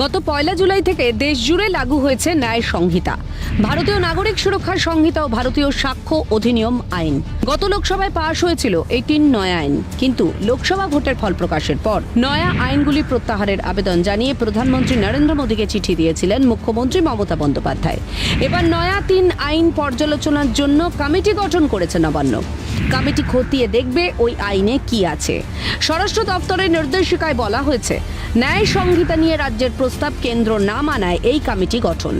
গত পয়লা জুলাই থেকে দেশ জুড়ে লাগু হয়েছে ন্যায় সংহিতা। ভারতীয় নাগরিক সুরক্ষা সংহিতা ও ভারতীয় সাক্ষ্য অধিনিয়ম আইন। গত লোকসভায় পাশ হয়েছিল এই তিন নয়া আইন। কিন্তু লোকসভা ভোটের ফল প্রকাশের পর নয়া আইনগুলি প্রত্যাহারের আবেদন জানিয়ে প্রধানমন্ত্রী নরেন্দ্র মোদীকে চিঠি দিয়েছিলেন মুখ্যমন্ত্রী মমতা বন্দ্যোপাধ্যায়। এবার নয়া তিন আইন পর্যালোচনার জন্য কমিটি গঠন করেছে নবান্ন। কমিটি খতিয়ে দেখবে ওই আইনে কি আছে। স্বরাষ্ট্র দপ্তরের নির্দেশিকায় বলা হয়েছে, ন্যায় সংহিতা নিয়ে রাজ্যের প্রস্তাব কেন্দ্র না মানায় এই কমিটি গঠন।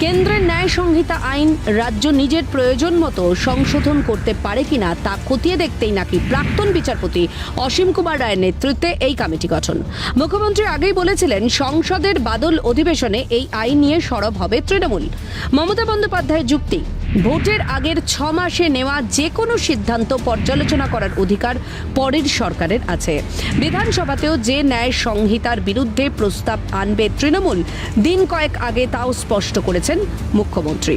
কেন্দ্রের ন্যায় সংহিতা আইন রাজ্য নিজের প্রয়োজন মতো সংশোধন করতে পারে কিনা তা খতিয়ে দেখতেই নাকি প্রাক্তন বিচারপতি অসীম কুমার রায়ের নেতৃত্বে এই কমিটি গঠন। মুখ্যমন্ত্রী আগেই বলেছিলেন, সংসদের বাদল অধিবেশনে এই আইন নিয়ে সরব হবে তৃণমূল। মমতা বন্দ্যোপাধ্যায়ের যুক্তি ভোটের আগের ছ মাসে নেওয়া যে কোনো সিদ্ধান্ত পর্যালোচনা করার অধিকার পরের সরকারের আছে। বিধানসভাতেও যে ন্যায় সংহিতার বিরুদ্ধে প্রস্তাব আনবে তৃণমূল, দিন কয়েক আগে তাও স্পষ্ট করেছেন মুখ্যমন্ত্রী।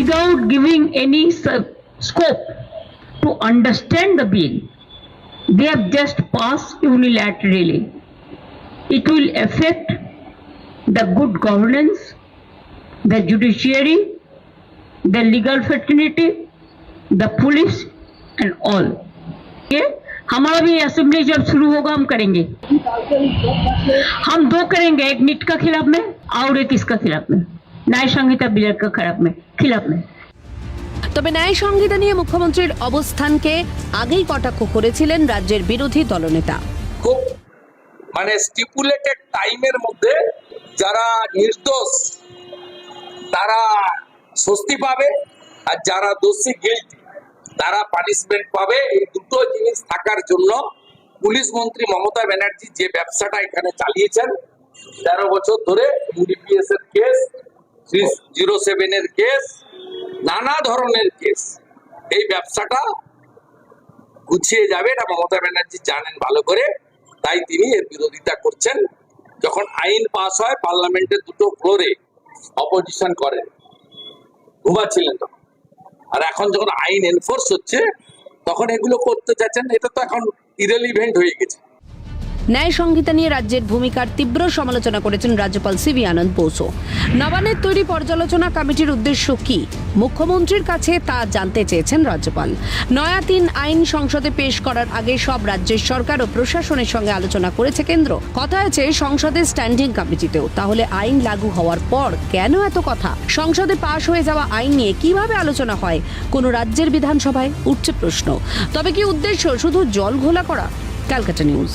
Without giving any scope to understand the bill they have just pass unilaterally it will effect the good governance the judiciary the legal fraternity, the police and all. ये हमारा भी असेंबली जब शुरू होगा हम करेंगे हम दो करेंगे एक नीट का खिलाफ में और एक इसका खिलाफ में न्याय संहिता बिल का खिलाफ में खिलाफ में তবে ন্যায় সংহিতা নিয়ে মুখ্যমন্ত্রীর অবস্থানকে আগেই কটাক্ষ করেছিলেন রাজ্যের বিরোধী দলনেতা খুব মানে স্টিপুলেটেড টাইমের মধ্যে যারা নির্দোষ তারা স্বস্তি পাবে আর যারা দোষী গিল্টি তারা পানিশমেন্ট পাবে। এই দুটো জিনিস থাকার জন্য পুলিশ মন্ত্রী মমতা ব্যানার্জি যে ব্যবসাটা এখানে চালিয়েছেন, তেরো বছর ধরে ইউডিপিএস এর কেস জিরো সেভেনের কেস নানা ধরনের কেস এই ব্যবসাটা গুছিয়ে যাবে, এটা মমতা ব্যানার্জি জানেন ভালো করে, তাই তিনি এর বিরোধিতা করছেন। যখন আইন পাস হয়, পার্লামেন্টের দুটো ফ্লোরে অপোজিশন করেন। ঘুমাচ্ছিলেন তখন। আর এখন যখন আইন এনফোর্স হচ্ছে, তখন এগুলো করতে চাচ্ছেন এটা তো এখন ইরেলিভেন্ট হয়ে গেছে। ন্যায় সংহিতা নিয়ে রাজ্যের ভূমিকার তীব্র সমালোচনা করেছেন রাজ্যপাল সিবি আনন্দ বোসও নবান্নের তৈরি পর্যালোচনা কমিটির উদ্দেশ্য কি? মুখ্যমন্ত্রীর কাছে তা জানতে চেয়েছেন রাজ্যপাল। নয়া তিন আইন সংসদে পেশ করার আগে সব রাজ্যের সরকার ও প্রশাসনের সঙ্গে আলোচনা করেছে কেন্দ্র। কথা আছে সংসদের স্ট্যান্ডিং কমিটিতেও। তাহলে আইন লাগু হওয়ার পর কেন এত কথা? সংসদে পাশ হয়ে যাওয়া আইন নিয়ে কীভাবে আলোচনা হয়? কোন রাজ্যের বিধানসভায়? উঠছে প্রশ্ন। তবে কি উদ্দেশ্য শুধু জল ঘোলা করা? Calcutta news.